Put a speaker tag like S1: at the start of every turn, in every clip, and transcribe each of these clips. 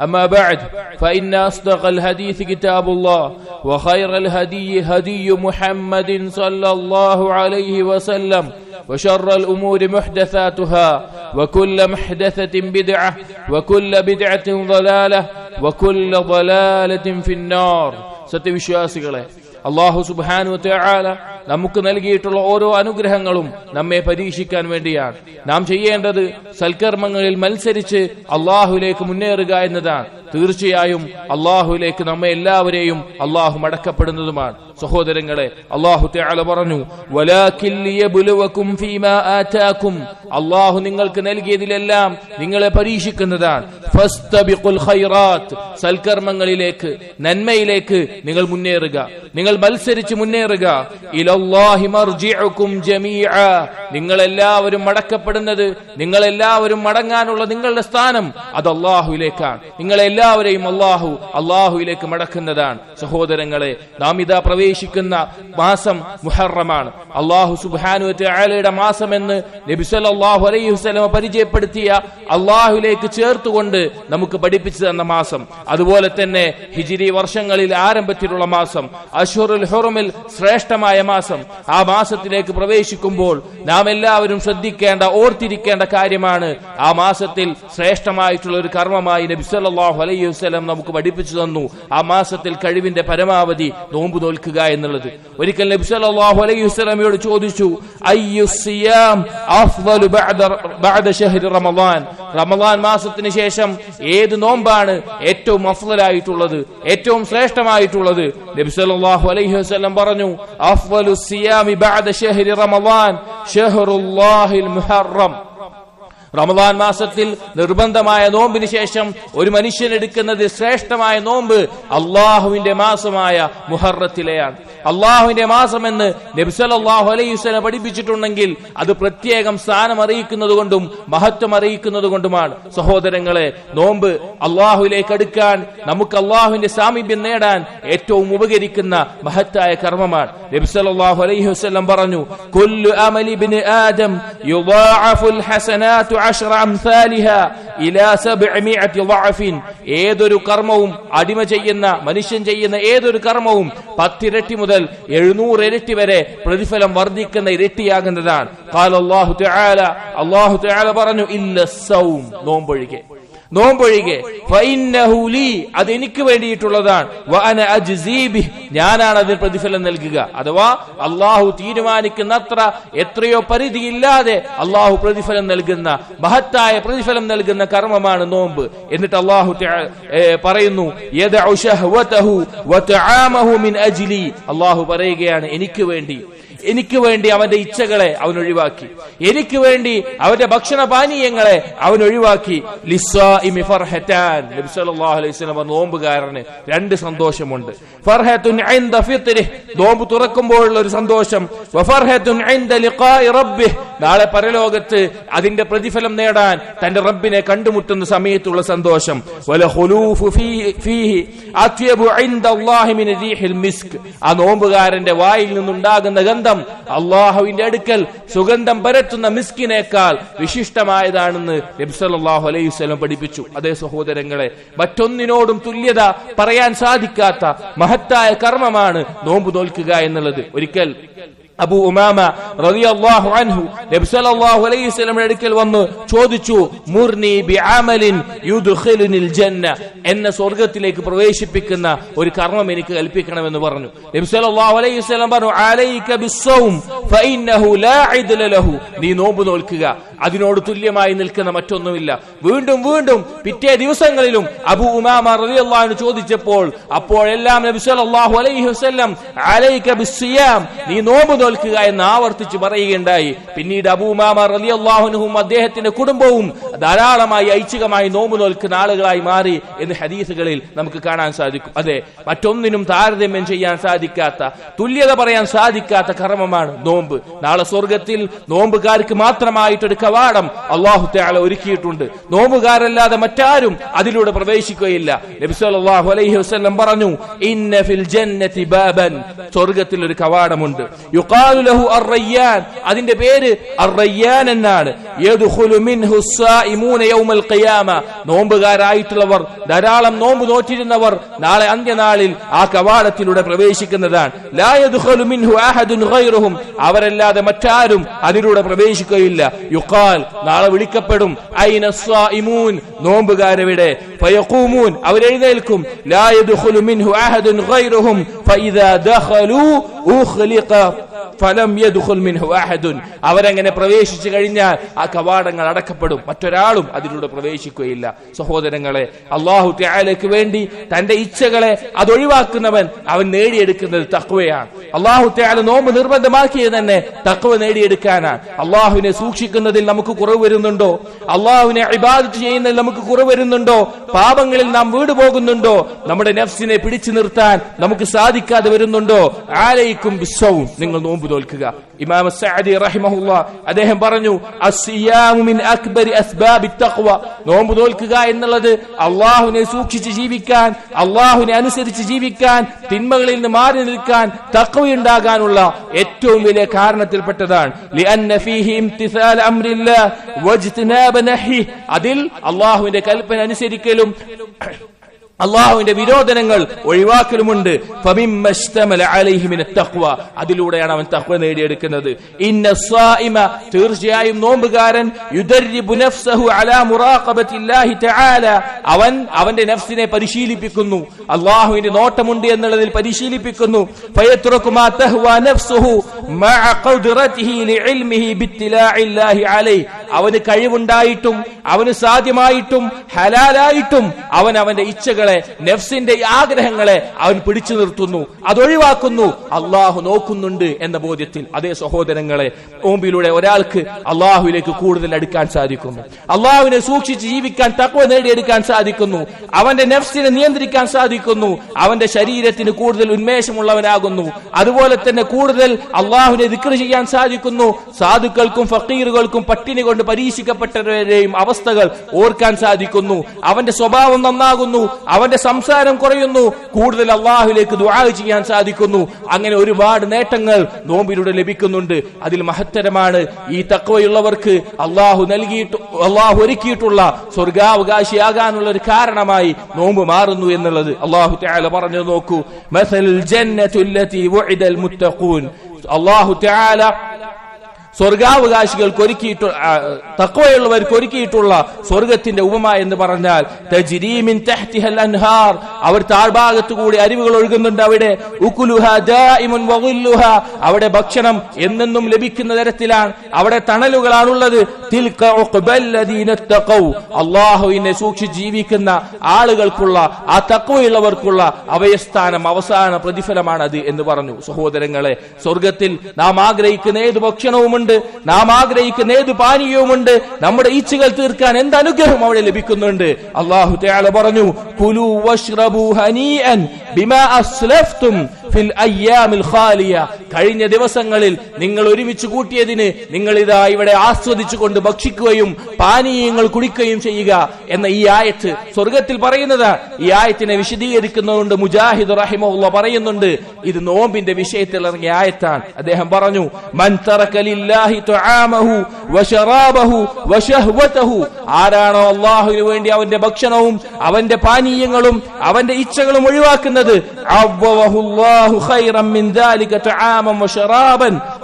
S1: أما بعد فإن أصدق الحديث كتاب الله وخير الهدي هدي محمد صلى الله عليه وسلم وشر الأمور محدثاتها وكل محدثة بدعة وكل بدعة ضلالة وكل ضلالة في النار സത്യവിശ്വാസികളെ അള്ളാഹു സുബാനു തയാല നമുക്ക് നൽകിയിട്ടുള്ള ഓരോ അനുഗ്രഹങ്ങളും നമ്മെ പരീക്ഷിക്കാൻ വേണ്ടിയാണ്. നാം ചെയ്യേണ്ടത് സൽക്കർമ്മങ്ങളിൽ മത്സരിച്ച് അള്ളാഹുലേക്ക് മുന്നേറുക എന്നതാണ്. തീർച്ചയായും അള്ളാഹുലേക്ക് നമ്മെ എല്ലാവരെയും അള്ളാഹു മടക്കപ്പെടുന്നതുമാണ്. സഹോദരങ്ങളെ അള്ളാഹു തയാള പറഞ്ഞു അള്ളാഹു നിങ്ങൾക്ക് നൽകിയതിലെല്ലാം നിങ്ങളെ പരീക്ഷിക്കുന്നതാണ്. സൽക്കർമ്മങ്ങളിലേക്ക് നന്മയിലേക്ക് നിങ്ങൾ മുന്നേറുക. നിങ്ങൾ മത്സരിച്ച് മുന്നേറുക. നിങ്ങൾ എല്ലാവരും മടക്കപ്പെടുന്നത് നിങ്ങൾ എല്ലാവരും മടങ്ങാനുള്ള നിങ്ങളുടെ സ്ഥാനം അത് അള്ളാഹുവിലേക്കാണ് നിങ്ങളെല്ലാവരെയും അള്ളാഹു അള്ളാഹുവിലേക്ക് മടക്കുന്നതാണ്. സഹോദരങ്ങളെ നാം ഇതാ പ്രവേശിക്കുന്ന മാസം മുഹറമാണ്. അള്ളാഹു സുബാനു ആലയുടെ മാസം എന്ന് നബിസല്ലാഹു അലൈഹി വസ്ലമ പരിചയപ്പെടുത്തിയ അള്ളാഹുലേക്ക് ചേർത്തുകൊണ്ട് നമുക്ക് പഠിപ്പിച്ചു തന്ന മാസം. അതുപോലെ തന്നെ ഹിജിരി വർഷങ്ങളിൽ ആരംഭത്തിലുള്ള മാസം. അഷുറുൽ ഹുറമിൽ ശ്രേഷ്ഠമായ മാസം. ആ മാസത്തിലേക്ക് പ്രവേശിക്കുമ്പോൾ നാം എല്ലാവരും ശ്രദ്ധിക്കേണ്ട ഓർത്തിരിക്കേണ്ട കാര്യമാണ് ആ മാസത്തിൽ ശ്രേഷ്ഠമായിട്ടുള്ള ഒരു കർമ്മമായി നബി സല്ലല്ലാഹു അലൈഹി വസല്ലം നമുക്ക് പഠിപ്പിച്ചു തന്നു. ആ മാസത്തിൽ കഴിവിന്റെ പരമാവധി നോമ്പ് നോൽക്കുക എന്നുള്ളത്. ഒരിക്കൽ നബി സല്ലല്ലാഹു അലൈഹി വസല്ലമയോട് ചോദിച്ചു റമദാൻ? റമളാൻ മാസത്തിന് ശേഷം ഏത് നോമ്പാണ് ഏറ്റവും അഫ്ലായിട്ടുള്ളത് ഏറ്റവും ശ്രേഷ്ഠമായിട്ടുള്ളത്? നബി സല്ലല്ലാഹു അലൈഹി വസ്ലം പറഞ്ഞു الصيام بعد شهر رمضان شهر الله المحرم. റമദാൻ മാസത്തിൽ നിർബന്ധമായ നോമ്പിന് ശേഷം ഒരു മനുഷ്യൻ എടുക്കുന്നത് ശ്രേഷ്ഠമായ നോമ്പ് അള്ളാഹുവിന്റെ മാസമായ മുഹറത്തിലെയാണ്. അള്ളാഹുവിന്റെ മാസം എന്ന് നബ്സലാഹു അലൈഹി വസ്ലം പഠിപ്പിച്ചിട്ടുണ്ടെങ്കിൽ അത് പ്രത്യേകം സ്ഥാനം അറിയിക്കുന്നത് കൊണ്ടും മഹത്വം അറിയിക്കുന്നത് കൊണ്ടുമാണ്. സഹോദരങ്ങളെ നോമ്പ് അള്ളാഹുവിലേക്ക് അടുക്കാൻ നമുക്ക് അള്ളാഹുവിന്റെ സാമീപ്യം നേടാൻ ഏറ്റവും ഉപകരിക്കുന്ന മഹത്തായ കർമ്മമാണ്. നബ്സലാഹു അലൈഹി വസ്ലം പറഞ്ഞു ആദം ഏതൊരു കർമ്മവും അടിമ ചെയ്യുന്ന മനുഷ്യൻ ചെയ്യുന്ന ഏതൊരു കർമ്മവും പത്തിരട്ടി മുതൽ എഴുന്നൂറ് ഇരട്ടി വരെ പ്രതിഫലം വർദ്ധിക്കുന്ന ഇരട്ടിയാകുന്നതാണ്. കാൽ അള്ളാഹു അള്ളാഹു പറഞ്ഞു ഇല്ല സൗം നോമ്പൊഴികെ. നോമ്പൊഴികെ. അതെനിക്ക് വേണ്ടിയിട്ടുള്ളതാണ്. ഞാനാണ് അതിന് പ്രതിഫലം നൽകുക. അഥവാ അള്ളാഹു തീരുമാനിക്കുന്നത്ര എത്രയോ പരിധിയില്ലാതെ അള്ളാഹു പ്രതിഫലം നൽകുന്ന മഹത്തായ പ്രതിഫലം നൽകുന്ന കർമ്മമാണ് നോമ്പ്. എന്നിട്ട് അള്ളാഹു പറയുന്നു അള്ളാഹു പറയുകയാണ് എനിക്ക് വേണ്ടി. എനിക്ക് വേണ്ടി അവന്റെ ഇച്ഛകളെ അവൻ ഒഴിവാക്കി. എനിക്ക് വേണ്ടി അവന്റെ ഭക്ഷണ പാനീയങ്ങളെ അവൻ ഒഴിവാക്കി. നോമ്പുകാരന് രണ്ട് സന്തോഷമുണ്ട്. നോമ്പ് തുറക്കുമ്പോഴുള്ള ഒരു സന്തോഷം. നാളെ പരലോകത്ത് അതിന്റെ പ്രതിഫലം നേടാൻ തന്റെ റബ്ബിനെ കണ്ടുമുട്ടുന്ന സമയത്തുള്ള സന്തോഷം. ആ നോമ്പുകാരന്റെ വായിൽ നിന്നുണ്ടാകുന്ന ഗന്ധം അള്ളാഹുവിന്റെ അടുക്കൽ സുഗന്ധം പരത്തുന്ന മിസ്കിനേക്കാൾ വിശിഷ്ടമായതാണെന്ന് നബ്സല്ലാഹു അലൈഹി പഠിപ്പിച്ചു. അതേ സഹോദരങ്ങളെ മറ്റൊന്നിനോടും തുല്യത പറയാൻ സാധിക്കാത്ത മഹത്തായ കർമ്മമാണ് നോമ്പ് നോൽക്കുക എന്നുള്ളത്. ഒരിക്കൽ അബു ഉമാമ റളിയല്ലാഹു അൻഹു നബി സല്ലല്ലാഹു അലൈഹി വസല്ലമയുടെ അടുക്കൽ വന്ന് ചോദിച്ചു മുർനി ബിഅമലിൻ യുദ്ഖിലുനിൽ ജന്ന എന്നെ സ്വർഗത്തിലേക്ക് പ്രവേശിപ്പിക്കുന്ന ഒരു കർമ്മം എനിക്ക് കൽപ്പിക്കണമെന്ന് പറഞ്ഞു. നബി സല്ലല്ലാഹു അലൈഹി വസല്ലം പറഞ്ഞു അലൈക ബിസ്സൗം ഫഇന്നഹു ലാ ലഹു. നീ നോമ്പ് നോൽക്കുക. അതിനോട് തുല്യമായി നിൽക്കുന്ന മറ്റൊന്നുമില്ല. വീണ്ടും വീണ്ടും പിറ്റേ ദിവസങ്ങളിലും അബു ഉമാമ റളിയല്ലാഹു ചോദിച്ചപ്പോൾ അപ്പോഴെല്ലാം നബി സല്ലല്ലാഹു അലൈഹി വസല്ലം അലൈക നീ നോമ്പ് നോൽക്കുക എന്ന് ആവർത്തിച്ച് പറയുകയുണ്ടായി. പിന്നീട് അബു ഉമാമ റളിയല്ലാഹു അദ്ദേഹത്തിന്റെ കുടുംബവും ധാരാളമായി ഐച്ഛികമായി നോമ്പ് നോൽക്കുന്ന ആളുകളായി മാറി എന്ന് ഹദീസുകളിൽ നമുക്ക് കാണാൻ സാധിക്കും. അതെ മറ്റൊന്നിനും താരതമ്യം ചെയ്യാൻ സാധിക്കാത്ത തുല്യത പറയാൻ സാധിക്കാത്ത കർമ്മമാണ് നോമ്പ്. നാളെ സ്വർഗത്തിൽ നോമ്പുകാർക്ക് മാത്രമായിട്ടൊരു കവാടം അള്ളാഹു താല ഒരുക്കിയിട്ടുണ്ട്. നോമ്പുകാരല്ലാതെ മറ്റാരും അതിലൂടെ പ്രവേശിക്കുകയില്ല. നബിസ്വല്ലാഹു അലൈഹി വസ്ലം പറഞ്ഞു ഇന്ന ഫിൽ ബാബൻ. സ്വർഗത്തിൽ ഒരു കവാടമുണ്ട്. യുഖാലു ലഹു അതിന്റെ പേര് എന്നാണ്. യദ്ഖുലു മിൻഹു യൗമൽ ഖിയാമ. നോമ്പുകാരായിട്ടുള്ളവർ ധാരാളം നോമ്പ് നോറ്റിരുന്നവർ നാളെ അന്ത്യനാളിൽ ആ കവാടത്തിലൂടെ പ്രവേശിക്കുന്നതാണ്. ലാ യദ്ഖുലു മിൻഹു അവരല്ലാതെ മറ്റാരും അതിലൂടെ പ്രവേശിക്കുകയില്ല. ഖുറാൻ നാളെ വിളിക്കപ്പെടും. ഐനസ്വാഇമൂൻ നോമ്പുകാരവിടെ ഫയഖൂമൂൻ? അവരെഴുന്നേൽക്കും. ലാ യദ്ഖുലു മിൻഹു അഹദുൻ ഗൈറുഹും. ഫഇദാ ദഖലു ഉഖ്ലിഖ ഫലം മിൻഹു അഹദുൻ. അവരങ്ങനെ പ്രവേശിച്ചു കഴിഞ്ഞാൽ ആ കവാടങ്ങൾ അടക്കപ്പെടും. മറ്റൊരാളും അതിലൂടെ പ്രവേശിക്കുകയില്ല. സഹോദരങ്ങളെ അള്ളാഹു ത്യാലയ്ക്ക് വേണ്ടി തന്റെ ഇച്ഛകളെ അതൊഴിവാക്കുന്നവൻ അവൻ നേടിയെടുക്കുന്നത് തക്വയാണ് അള്ളാഹു ത്യാല നോമ്പ് നിർബന്ധമാക്കിയത് തന്നെ തക്വ നേടിയെടുക്കാനാണ്. അള്ളാഹുവിനെ സൂക്ഷിക്കുന്നതിൽ നമുക്ക് കുറവ് വരുന്നുണ്ടോ? അള്ളാഹുവിനെ ഇബാദത്ത് ചെയ്യുന്നതിൽ നമുക്ക് കുറവ് വരുന്നുണ്ടോ? പാപങ്ങളിൽ നാം വീട് പോകുന്നുണ്ടോ? നമ്മുടെ നെഫ്സിനെ പിടിച്ചു നിർത്താൻ നമുക്ക് സാധിക്കാതെ വരുന്നുണ്ടോ? ആലയിക്കും വിശ്വവും നിങ്ങൾ നോമ്പ് തോൽക്കുക ഇമാം സഅദി റഹിമഹുല്ല അദ്ദേഹം പറഞ്ഞു മിൻ അക്ബരി അസ്ബാബി തഖ്വ. നോമ്പ് തോൽക്കുക എന്നുള്ളത് അള്ളാഹുവിനെ സൂക്ഷിച്ച് ജീവിക്കാൻ അള്ളാഹുവിനെ അനുസരിച്ച് ജീവിക്കാൻ തിന്മകളിൽ നിന്ന് മാറി നിൽക്കാൻ തഖ്വയുണ്ടാകാനുള്ള ഏറ്റവും വലിയ കാരണത്തിൽപ്പെട്ടതാണ്. ലിഅന്ന ഫീഹി ഇംതിസാൽ അംരില്ലാഹ് വജ്തിനാബ നഹി. അതിൽ അള്ളാഹുവിന്റെ കൽപ്പന അനുസരിക്കലും അള്ളാഹുവിന്റെ വിരോധനങ്ങൾ ഒഴിവാക്കലുമുണ്ട്. അതിലൂടെയാണ് അവൻ തഖ്വ നേടിയെടുക്കുന്നത്. ഇന്ന തീർച്ചയായും നോമ്പുകാരൻ അവൻ അവന്റെ നഫ്സിനെ പരിശീലിപ്പിക്കുന്നു. അള്ളാഹുവിന്റെ നോട്ടമുണ്ട് എന്നുള്ളതിൽ പരിശീലിപ്പിക്കുന്നു. അവന് കഴിവുണ്ടായിട്ടും അവന് സാധ്യമായിട്ടും ഹലാലായിട്ടും അവൻ അവന്റെ ഇച്ഛകളെ നെഫ്സിന്റെ ആഗ്രഹങ്ങളെ അവൻ പിടിച്ചു നിർത്തുന്നു. അതൊഴിവാക്കുന്നു അള്ളാഹു നോക്കുന്നുണ്ട് എന്ന ബോധ്യത്തിൽ. അതേ സഹോദരങ്ങളെ ഓമ്പിലൂടെ ഒരാൾക്ക് അള്ളാഹുവിലേക്ക് കൂടുതൽ അടുക്കാൻ സാധിക്കുന്നു. അള്ളാഹുവിനെ സൂക്ഷിച്ച് ജീവിക്കാൻ തക്കവ നേടിയെടുക്കാൻ സാധിക്കുന്നു. അവന്റെ നെഫ്സിനെ നിയന്ത്രിക്കാൻ സാധിക്കുന്നു. അവന്റെ ശരീരത്തിന് കൂടുതൽ ഉന്മേഷമുള്ളവനാകുന്നു. അതുപോലെ തന്നെ കൂടുതൽ അള്ളാഹുവിനെ ദിക്ർ ചെയ്യാൻ സാധിക്കുന്നു. സാധുക്കൾക്കും ഫക്കീറുകൾക്കും പട്ടിണി കൊണ്ട് പരീക്ഷിക്കപ്പെട്ടവരെയും അവസ്ഥകൾ ഓർക്കാൻ സാധിക്കുന്നു. അവന്റെ സ്വഭാവം നന്നാകുന്നു. അവന്റെ സംസാരം കുറയുന്നു. കൂടുതൽ അള്ളാഹുലേക്ക് ദുആ ചെയ്യാൻ സാധിക്കുന്നു. അങ്ങനെ ഒരുപാട് നേട്ടങ്ങൾ നോമ്പിലൂടെ ലഭിക്കുന്നുണ്ട്. അതിൽ മഹത്തരമാണ് ഈ തക്വയുള്ളവർക്ക് അള്ളാഹു നൽകിയിട്ട് അള്ളാഹു ഒരുക്കിയിട്ടുള്ള സ്വർഗാവകാശിയാകാനുള്ള ഒരു കാരണമായി നോമ്പ് മാറുന്നു എന്നുള്ളത് അള്ളാഹു ത്യാല പറഞ്ഞു നോക്കൂ. അള്ളാഹു തആല സ്വർഗാവകാശികൾക്ക് ഒരുക്കിയിട്ട് തക്കവയുള്ളവർക്ക് ഒരുക്കിയിട്ടുള്ള സ്വർഗത്തിന്റെ ഉപമ എന്ന് പറഞ്ഞാൽ അൻഹാർ. അവർ താഴ്ഭാഗത്തു കൂടി അരുവികൾ ഒഴുകുന്നുണ്ട് അവിടെ. അവിടെ ഭക്ഷണം എന്നെന്നും ലഭിക്കുന്ന തരത്തിലാണ്. അവിടെ തണലുകളാണുള്ളത്. അള്ളാഹുവിനെ സൂക്ഷിച്ച് ജീവിക്കുന്ന ആളുകൾക്കുള്ള ആ തക്കവയുള്ളവർക്കുള്ള അവയസ്ഥാനം അവസാന പ്രതിഫലമാണ് അത് എന്ന് പറഞ്ഞു. സഹോദരങ്ങളെ സ്വർഗത്തിൽ നാം ആഗ്രഹിക്കുന്ന ഏത് ഭക്ഷണവുമുണ്ട്? നാം ആഗ്രഹിക്കുന്ന ഏത് പാനീയവുമുണ്ട്. നമ്മുടെ ഈച്ചകൾ തീർക്കാൻ എന്ത് അനുഗ്രഹം അവിടെ ലഭിക്കുന്നുണ്ട്? അള്ളാഹു പറഞ്ഞു കുലു ബിമാ അസ്ലഫ്തും ഫിൽ അയ്യാമിൽ ഖാലിയ. കഴിഞ്ഞ ദിവസങ്ങളിൽ നിങ്ങൾ ഒരുമിച്ച് കൂട്ടിയതിന് നിങ്ങൾ ഇതാ ഇവിടെ ആസ്വദിച്ചുകൊണ്ട് ഭക്ഷിക്കുകയും പാനീയങ്ങൾ കുടിക്കുകയും ചെയ്യുക എന്ന ഈ ആയത്ത് സ്വർഗത്തിൽ പറയുന്നത് ഈ ആയത്തിനെ വിശദീകരിക്കുന്നതുകൊണ്ട് മുജാഹിദ് റഹിമുള്ള പറയുന്നുണ്ട്. ഇത് നോമ്പിന്റെ വിഷയത്തിൽ ഇറങ്ങിയ ആയത്താണ്. അദ്ദേഹം പറഞ്ഞു മൻ ആരാണോ അള്ളാഹുവിന് വേണ്ടി അവന്റെ ഭക്ഷണവും അവന്റെ പാനീയങ്ങളും അവന്റെ ഇച്ഛകളും ഒഴിവാക്കുന്നത്? അവ്വഹുല്ലാഹു ഖൈറൻ മിൻ ദാലിക തുആമൻ വശറാബൻ ലാ യൻഫദ്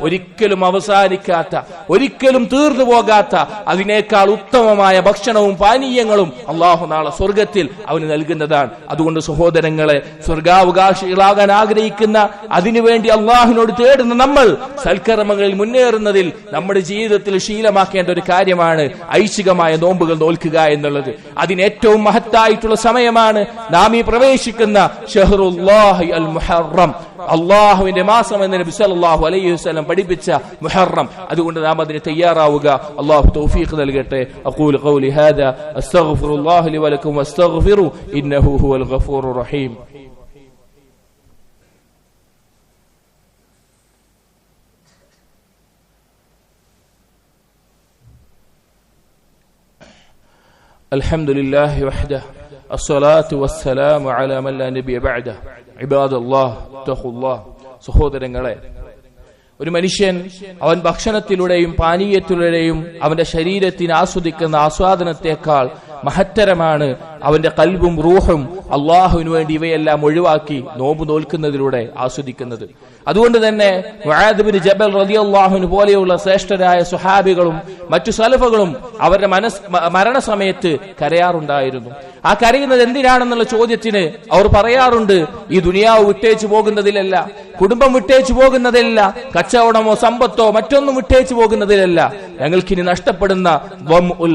S1: ഒരിക്കലും അവസാനിക്കാത്ത ഒരിക്കലും തീർന്നു പോകാത്ത അതിനേക്കാൾ ഉത്തമമായ ഭക്ഷണവും പാനീയങ്ങളും അള്ളാഹു നാളെ സ്വർഗത്തിൽ അവന് നൽകുന്നതാണ്. അതുകൊണ്ട് സഹോദരങ്ങളെ സ്വർഗാവകാശികളാകാൻ ആഗ്രഹിക്കുന്ന അതിനുവേണ്ടി അള്ളാഹുവിനോട് തേടുന്ന നമ്മൾ സൽക്കർമ്മങ്ങളിൽ മുന്നേറുന്നതിൽ നമ്മുടെ ജീവിതത്തിൽ ശീലമാക്കേണ്ട ഒരു കാര്യമാണ് ഐച്ഛികമായ നോമ്പുകൾ നോൽക്കുക എന്നുള്ളത്. അതിന് ഏറ്റവും മഹത്തായിട്ടുള്ള സമയമാണ് നാം ഈ പ്രവേശിക്കുന്ന ഷെഹറുല്ലാഹി അൽ മുഹറം. അള്ളാഹുവിന്റെ മാസം എന്ന് നബി സല്ലല്ലാഹു അലൈഹി വസല്ലം പഠിപ്പിച്ച മുഹറം അതുകൊണ്ട് നാം അതിന് തയ്യാറാവുക അള്ളാഹു തൗഫീഖ് നൽകട്ടെ അഖൂലു ഖൗലി ഹാദാ അസ്തഗ്ഫിറുല്ലാഹി ലി വലക്കും വസ്തഗ്ഫിറു ഇന്നഹു ഹുവൽ ഗഫൂറുർ റഹീം الحمد لله وحده അസ്വലാത്തു വസ്സലാം അലാമല്ല നബി അബഅദ ഇബാദല്ലാഹ് തഖുല്ലാഹ് സഹോദരങ്ങളെ ഒരു മനുഷ്യൻ അവൻ ഭക്ഷണത്തിലൂടെയും പാനീയത്തിലൂടെയും അവന്റെ ശരീരത്തിന് ആസ്വദിക്കുന്ന ആസ്വാദനത്തെക്കാൾ മഹത്തരമാണ് അവന്റെ കൽബും റൂഹും അള്ളാഹുവിന് വേണ്ടി ഇവയെല്ലാം ഒഴിവാക്കി നോമ്പ് നോൽക്കുന്നതിലൂടെ ആസ്വദിക്കുന്നത്. അതുകൊണ്ട് തന്നെ ജബൽ റളിയല്ലാഹുവിന് പോലെയുള്ള ശ്രേഷ്ഠരായ സുഹാബികളും മറ്റു സലഫകളും അവരുടെ മനസ് മരണസമയത്ത് കരയാറുണ്ടായിരുന്നു. ആ കരയുന്നത് എന്തിനാണെന്നുള്ള ചോദ്യത്തിന് അവർ പറയാറുണ്ട് ഈ ദുനിയാവ് വിട്ടേച്ചു പോകുന്നതിലല്ല കുടുംബം വിട്ടേച്ചു പോകുന്നതിലല്ല കച്ചവടമോ സമ്പത്തോ മറ്റൊന്നും വിട്ടേച്ചു പോകുന്നതിലല്ല. ഞങ്ങൾക്കിനി നഷ്ടപ്പെടുന്ന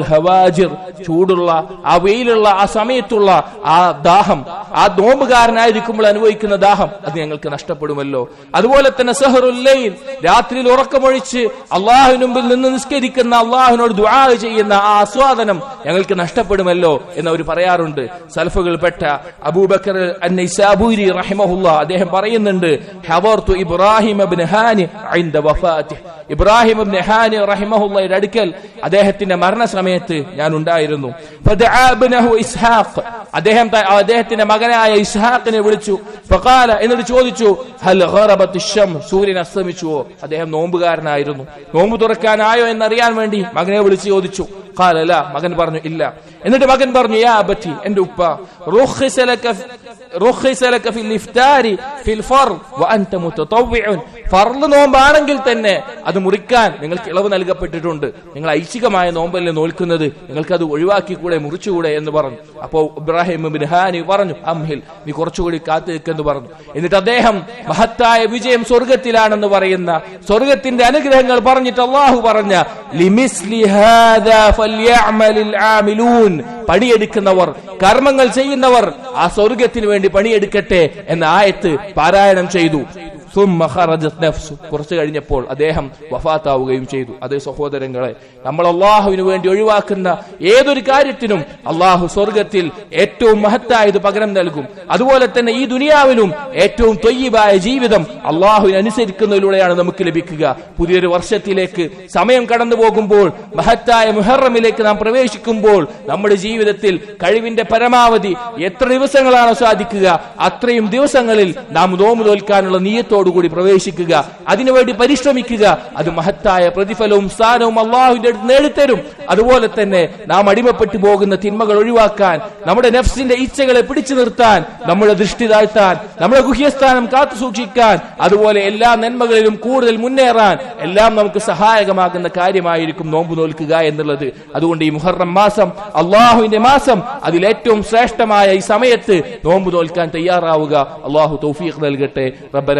S1: ഹവാജിർ ചൂടുള്ള ആ വെയിലുള്ള ആ സമയത്തുള്ള ആ ദാഹം ആ നോമ്പുകാരനായിരിക്കുമ്പോൾ അനുഭവിക്കുന്ന ദാഹം അത് ഞങ്ങൾക്ക് നഷ്ടപ്പെടുമല്ലോ. അതുപോലെ തന്നെ സഹറുല്ലയിൽ രാത്രിയിൽ ഉറക്കമൊഴിച്ച് അള്ളാഹുവിന് മുമ്പിൽ നിന്ന് നിസ്കരിക്കുന്ന അള്ളാഹുവിനോട് ദുആ ചെയ്യുന്ന ആ ആസ്വാദനം ഞങ്ങൾക്ക് നഷ്ടപ്പെടുമല്ലോ എന്ന് അവർ പറയാറുണ്ട്. സൽഫുകൾപ്പെട്ട അബൂബക്കർ അന്നൈസാബൂരി റഹിമഹുല്ല അദ്ദേഹം പറയുന്നുണ്ട് ഹവർതു ഇബ്രാഹിം ഹാനി ഇബ്രാഹിം ഹാനി റഹിമഹുല്ലയുടെ അടുക്കൽ അദ്ദേഹത്തിന്റെ മരണസമയത്ത് ഞാൻ ഉണ്ടായിരുന്നു. ഇബ്നഹു ഇസ്ഹാഖ് അദ്ദേഹം ത- അദ്ദേഹത്തിന്റെ മകനായ ഇസ്ഹാഖിനെ വിളിച്ചു ഫഖാല എന്നിട്ട് ചോദിച്ചു ഹൽ ഖറബത്ത് ശം സൂര്യൻ അസ്തമിച്ചുവോ അദ്ദേഹം നോമ്പുകാരനായിരുന്നു നോമ്പ് തുറക്കാനായോ എന്നറിയാൻ വേണ്ടി മകനെ വിളിച്ച് ചോദിച്ചു ഖാലല മകൻ പറഞ്ഞു ഇല്ല എന്നിട്ട് മകൻ പറഞ്ഞു യാ അബറ്റി എന്റെ ഉപ്പ റുഖിസ ലക ഫ്- റുഖിസ ലക ഫിൽ ഇഫ്താരി ഫിൽ ഫർദ് വഅൻത മുതതവ്വിഉൻ ഫർൾ നോമ്പാണെങ്കിൽ തന്നെ അത് മുറിക്കാൻ നിങ്ങൾക്ക് ഇളവ് നൽകപ്പെട്ടിട്ടുണ്ട്. നിങ്ങൾ ഐച്ഛികമായ നോമ്പല്ലേ നോൽക്കുന്നത്? നിങ്ങൾക്ക് അത് ഒഴിവാക്കി കൂടെ മുറിച്ചുകൂടെ എന്ന് പറഞ്ഞു. അപ്പോ ഇബ്രാഹിം ഹാനി പറഞ്ഞു അംഹിൽ നീ കുറച്ചുകൂടി കാത്തു നിൽക്കെന്ന് പറഞ്ഞു. എന്നിട്ട് അദ്ദേഹം മഹത്തായ വിജയം സ്വർഗത്തിലാണെന്ന് പറയുന്ന സ്വർഗത്തിന്റെ അനുഗ്രഹങ്ങൾ പറഞ്ഞിട്ട് അള്ളാഹു പറഞ്ഞ പണിയെടുക്കുന്നവർ കർമ്മങ്ങൾ ചെയ്യുന്നവർ ആ സ്വർഗത്തിന് വേണ്ടി പണിയെടുക്കട്ടെ എന്ന ആയത്ത് പാരായണം ചെയ്തു. കുറച്ചു കഴിഞ്ഞപ്പോൾ അദ്ദേഹം വഫാത്താവുകയും ചെയ്തു. അതേ സഹോദരങ്ങളെ നമ്മൾ അള്ളാഹുവിന് വേണ്ടി ഒഴിവാക്കുന്ന ഏതൊരു കാര്യത്തിനും അള്ളാഹു സ്വർഗത്തിൽ ഏറ്റവും മഹത്തായത് പകരം നൽകും. അതുപോലെ തന്നെ ഈ ദുനിയാവിലും ഏറ്റവും തൊയ്യബായ ജീവിതം അള്ളാഹുവിനെ അനുസരിക്കുന്നതിലൂടെയാണ് നമുക്ക് ലഭിക്കുക. പുതിയൊരു വർഷത്തിലേക്ക് സമയം കടന്നു പോകുമ്പോൾ മഹത്തായ മുഹറമിലേക്ക് നാം പ്രവേശിക്കുമ്പോൾ നമ്മുടെ ജീവിതത്തിൽ കഴിവിന്റെ പരമാവധി എത്ര ദിവസങ്ങളാണോ സാധിക്കുക അത്രയും ദിവസങ്ങളിൽ നാം നോമ്പ് തോൽക്കാനുള്ള നീയത്തോടുകൂടി പ്രവേശിക്കുക അതിനുവേണ്ടി പരിശ്രമിക്കുക. അത് മഹത്തായ പ്രതിഫലവും സ്ഥാനവും അള്ളാഹുവിന്റെ അടുത്ത് നേടിത്തരും. അതുപോലെ തന്നെ നാം അടിമപ്പെട്ടു പോകുന്ന തിന്മകൾ ഒഴിവാക്കാൻ നമ്മുടെ നഫ്സിന്റെ ഇച്ഛകളെ പിടിച്ചു നിർത്താൻ നമ്മുടെ ദൃഷ്ടി താഴ്ത്താൻ നമ്മുടെ ഗുഹ്യസ്ഥാനം കാത്തു സൂക്ഷിക്കാൻ അതുപോലെ എല്ലാ നന്മകളിലും കൂടുതൽ മുന്നേറാൻ എല്ലാം നമുക്ക് സഹായകമാകുന്ന കാര്യമായിരിക്കും നോമ്പ് നോൽക്കുക എന്നുള്ളത്. അതുകൊണ്ട് ഈ മുഹറം മാസം അള്ളാഹുവിന്റെ മാസം അതിലേറ്റവും ശ്രേഷ്ഠമായ ഈ സമയത്ത് നോമ്പ് നോൽക്കാൻ തയ്യാറാവുക. അള്ളാഹു തൗഫീഖ് നൽകട്ടെ. റബ്ബന